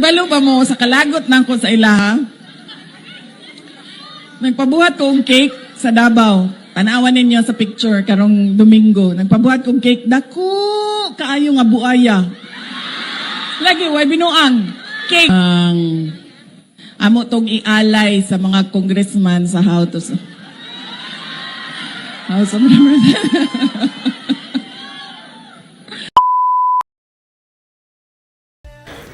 Balo ba mo sa kalagot na ko sa ilaha? Nagpabuhat kong cake sa Davao. Tanawan ninyo sa picture karong Domingo. Nagpabuhat kong cake. Dako! Kaayo nga buaya. Lagi, way binuang. Cake. Ang amo tong ialay sa mga congressman sa House of House of Representatives.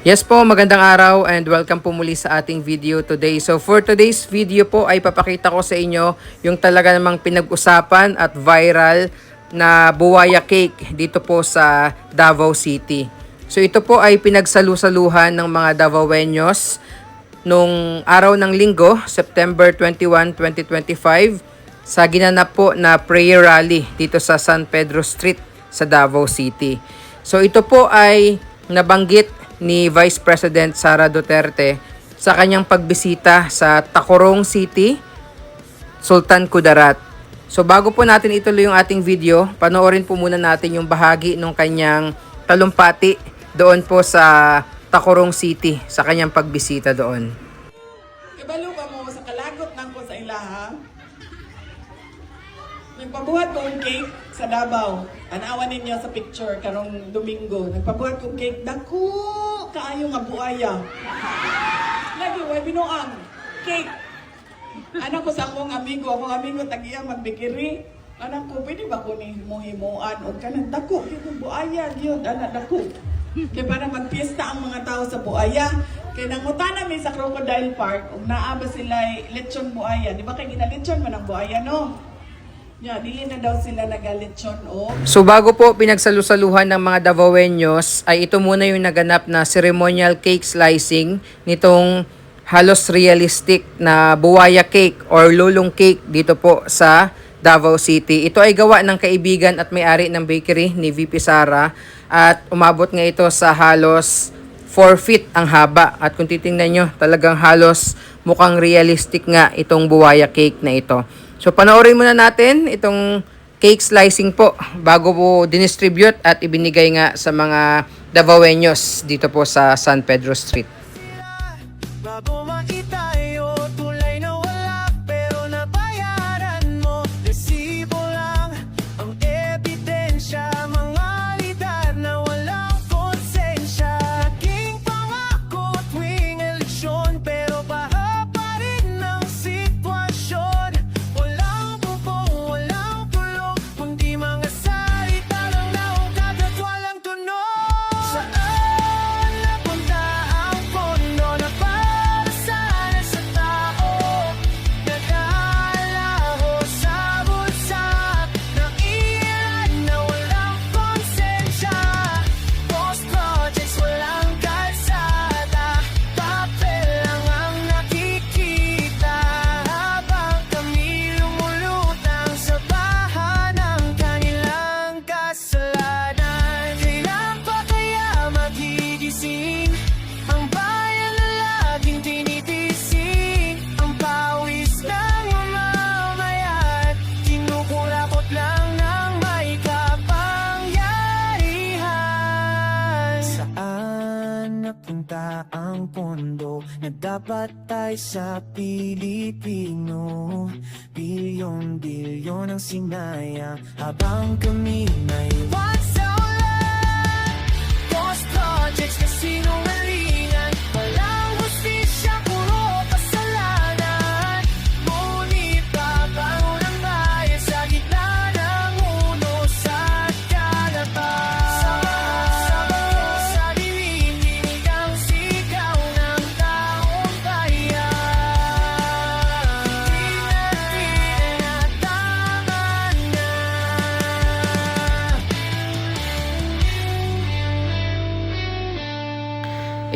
Yes po, magandang araw and welcome po muli sa ating video today. So for today's video po ay papakita ko sa inyo yung talaga namang pinag-usapan at viral na buwaya cake dito po sa Davao City. So ito po ay pinagsalusaluhan ng mga Davaoenos nung araw ng linggo, September 21, 2025 sa ginanap po na prayer rally dito sa San Pedro Street sa Davao City. So ito po ay nabanggit ni Vice President Sara Duterte sa kanyang pagbisita sa Tacorong City, Sultan Kudarat. So bago po natin ituloy yung ating video, panoorin po muna natin yung bahagi ng kanyang talumpati doon po sa Tacorong City sa kanyang pagbisita doon. Ibalo ba mo sa kalagot ng ko sa ilaha? Nagpabuhat kong cake sa Davao. Tanawan ninyo sa picture karong Domingo. Nagpabuhat kong cake. Dako! Kaayo nga buaya. Lagi, way binuang. Cake. Anak ko sa akong amigo, akong amigo tagiya magbikiri. Anak ko, pwede ba ko ni muhimuan o kanang dako? Kaya buaya, yun, anak dako. Kaya para magpiesta ang mga tao sa buaya. Kaya nangutana mi sa Crocodile Park, ug naa ba sila lechon buaya? Di ba kay ginalechon man ang buaya, no? Ya, dili na daw sila nagalechon o. So bago po pinagsalusaluhan ng mga Davaoenos ay ito muna yung naganap na ceremonial cake slicing nitong halos realistic na buwaya cake or lulong cake dito po sa Davao City. Ito ay gawa ng kaibigan at may-ari ng bakery ni VP Sara at umabot nga ito sa halos 4 feet ang haba at kung titingnan nyo talagang halos mukhang realistic nga itong buwaya cake na ito. So panoorin muna natin itong cake slicing po bago po dinistribute at ibinigay nga sa mga Davaoenos dito po sa San Pedro Street. Bago pondo Na dapat ay sa Pilipino. Bilyon-bilyon ang sinayang Habang kami naiwan sa ulan Post projects na sinungalingan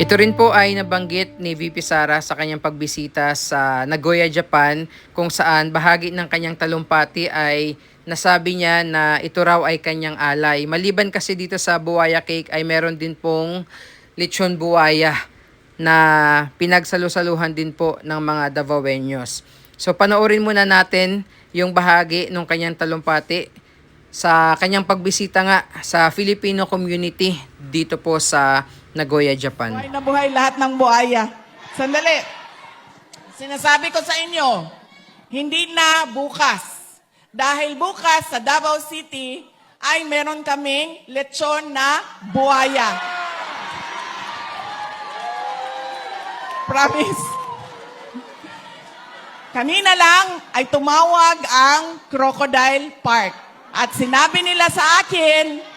Ito rin po ay nabanggit ni VP Sara sa kanyang pagbisita sa Nagoya, Japan kung saan bahagi ng kanyang talumpati ay nasabi niya na ito raw ay kanyang alay. Maliban kasi dito sa buwaya cake ay meron din pong lechon buwaya na pinagsalusaluhan din po ng mga Davaoenos. So panoorin muna natin yung bahagi ng kanyang talumpati sa kanyang pagbisita nga sa Filipino community dito po sa Nagoya, Japan. Buhay na buhay lahat ng buhaya. Sandali. Sinasabi ko sa inyo, hindi na bukas. Dahil bukas sa Davao City ay meron kaming lechon na buhaya. Promise. Kanina lang ay tumawag ang Crocodile Park. At sinabi nila sa akin,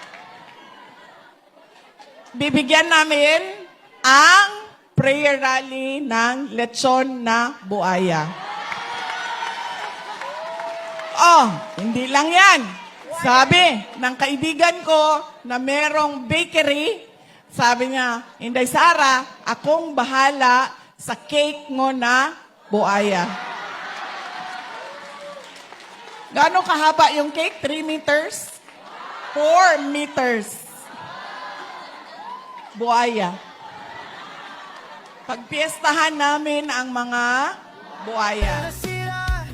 bibigyan namin ang prayer rally ng lechon na buaya. Oh, hindi lang yan. Sabi ng kaibigan ko na merong bakery, sabi niya, Inday Sara, akong bahala sa cake mo na buaya. Gaano kahaba yung cake? 3 meters? 4 meters. Buaya. Pagpiestahan namin ang mga buaya. Nasira,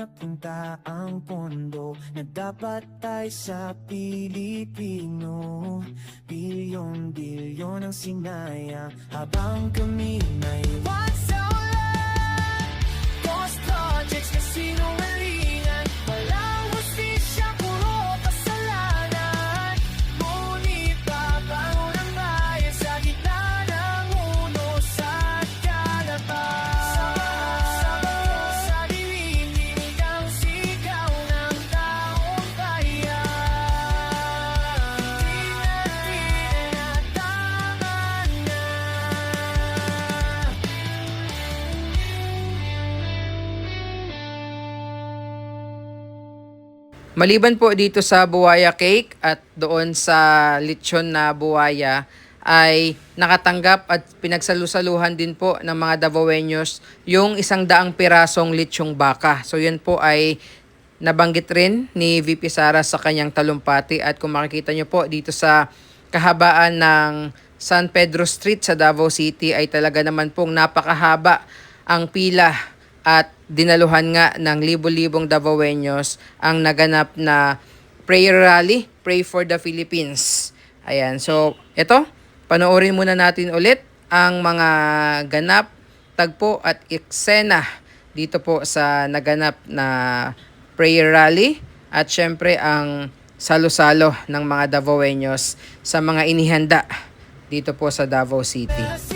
napunta ang pondo Na dapat ay sa Pilipino. Bilyon-bilyon ang sinayang Habang kami naiwan sa ulan Ghost projects na Maliban po dito sa buwaya cake at doon sa lechon na buwaya ay nakatanggap at pinagsalusaluhan din po ng mga Davaoeños yung isang daang pirasong lechong baka. So yun po ay nabanggit rin ni VP Sara sa kanyang talumpati at kung makikita nyo po dito sa kahabaan ng San Pedro Street sa Davao City ay talaga naman pong napakahaba ang pila at dinaluhan nga ng libo-libong Davaoeños ang naganap na prayer rally, Pray for the Philippines. Ayan, so ito, panoorin muna natin ulit ang mga ganap, tagpo at eksena dito po sa naganap na prayer rally at syempre ang salo-salo ng mga Davaoeños sa mga inihanda dito po sa Davao City.